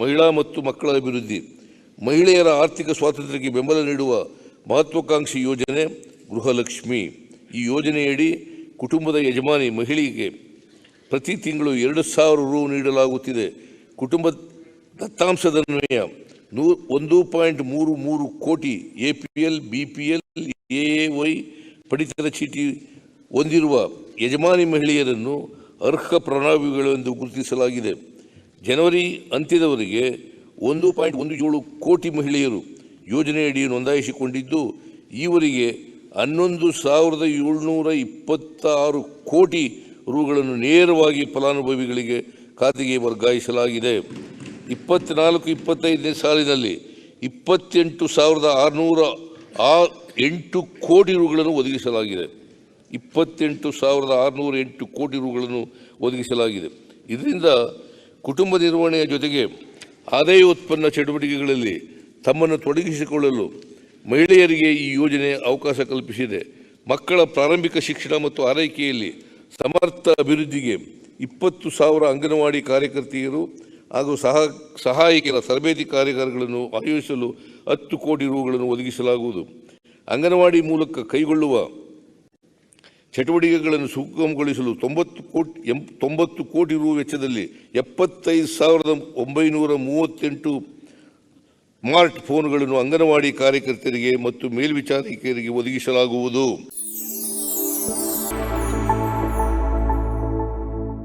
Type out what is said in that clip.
ಮಹಿಳಾ ಮತ್ತು ಮಕ್ಕಳ ಅಭಿವೃದ್ಧಿ, ಮಹಿಳೆಯರ ಆರ್ಥಿಕ ಸ್ವಾತಂತ್ರ್ಯಕ್ಕೆ ಬೆಂಬಲ ನೀಡುವ ಮಹತ್ವಾಕಾಂಕ್ಷಿ ಯೋಜನೆ ಗೃಹಲಕ್ಷ್ಮಿ. ಈ ಯೋಜನೆಯಡಿ ಕುಟುಂಬದ ಯಜಮಾನಿ ಮಹಿಳೆಗೆ ಪ್ರತಿ ತಿಂಗಳು ಎರಡು ಸಾವಿರ ರು ನೀಡಲಾಗುತ್ತಿದೆ. ಕುಟುಂಬ ದತ್ತಾಂಶದನ್ವಯ ನೂ ಒಂದು ಪಾಯಿಂಟ್ ಮೂರು ಮೂರು ಕೋಟಿ A P L, B P L, A Y ಪಡಿತರ ಚೀಟಿ ಹೊಂದಿರುವ ಯಜಮಾನಿ ಮಹಿಳೆಯರನ್ನು ಅರ್ಹ ಪ್ರಣಾವಿಗಳೆಂದು ಗುರುತಿಸಲಾಗಿದೆ. ಜನವರಿ ಅಂತ್ಯದವರೆಗೆ ಒಂದು ಪಾಯಿಂಟ್ ಒಂದು ಏಳು ಕೋಟಿ ಮಹಿಳೆಯರು ಯೋಜನೆಯಡಿ ನೋಂದಾಯಿಸಿಕೊಂಡಿದ್ದು, ಈವರೆಗೆ ಹನ್ನೊಂದು ಸಾವಿರದ ಏಳ್ನೂರ ಇಪ್ಪತ್ತಾರು ಕೋಟಿ ರುಗಳನ್ನು ನೇರವಾಗಿ ಫಲಾನುಭವಿಗಳಿಗೆ ಖಾತೆಗೆ ವರ್ಗಾಯಿಸಲಾಗಿದೆ. ಇಪ್ಪತ್ನಾಲ್ಕು, ಇಪ್ಪತ್ತೈದನೇ ಸಾಲಿನಲ್ಲಿ ಇಪ್ಪತ್ತೆಂಟು ಸಾವಿರದ ಆರುನೂರ ಆ ಎಂಟು ಕೋಟಿ ರುಗಳನ್ನು ಒದಗಿಸಲಾಗಿದೆ. ಇಪ್ಪತ್ತೆಂಟು ಸಾವಿರದ ಆರುನೂರ ಎಂಟು ಕೋಟಿ ರುಗಳನ್ನು ಒದಗಿಸಲಾಗಿದೆ. ಇದರಿಂದ ಕುಟುಂಬ ನಿರ್ವಹಣೆಯ ಜೊತೆಗೆ ಆದಾಯ ಉತ್ಪನ್ನ ಚಟುವಟಿಕೆಗಳಲ್ಲಿ ತಮ್ಮನ್ನು ತೊಡಗಿಸಿಕೊಳ್ಳಲು ಮಹಿಳೆಯರಿಗೆ ಈ ಯೋಜನೆ ಅವಕಾಶ ಕಲ್ಪಿಸಿದೆ. ಮಕ್ಕಳ ಪ್ರಾರಂಭಿಕ ಶಿಕ್ಷಣ ಮತ್ತು ಆರೈಕೆಯಲ್ಲಿ ಸಮರ್ಥ ಅಭಿವೃದ್ಧಿಗೆ ಇಪ್ಪತ್ತು ಸಾವಿರ ಅಂಗನವಾಡಿ ಕಾರ್ಯಕರ್ತೆಯರು ಹಾಗೂ ಸಹ, ಸಹಾಯಕಿಯರ ತರಬೇತಿ ಕಾರ್ಯಗಾರಗಳನ್ನು ಆಯೋಜಿಸಲು ಹತ್ತು ಕೋಟಿ ರೂಗಳನ್ನು ಒದಗಿಸಲಾಗುವುದು. ಅಂಗನವಾಡಿ ಮೂಲಕ ಕೈಗೊಳ್ಳುವ ಚಟುವಟಿಕೆಗಳನ್ನು ಸುಗಮಗೊಳಿಸಲು ತೊಂಬತ್ತು ಕೋಟಿ, ಎಂ, ತೊಂಬತ್ತು ಕೋಟಿ ರು ವೆಚ್ಚದಲ್ಲಿ ಎಪ್ಪತ್ತೈದು ಸಾವಿರದ ಒಂಬೈನೂರ ಮೂವತ್ತೆಂಟು ಸ್ಮಾರ್ಟ್ ಫೋನ್ಗಳನ್ನು ಅಂಗನವಾಡಿ ಕಾರ್ಯಕರ್ತರಿಗೆ ಮತ್ತು ಮೇಲ್ವಿಚಾರಕರಿಗೆ ಒದಗಿಸಲಾಗುವುದು.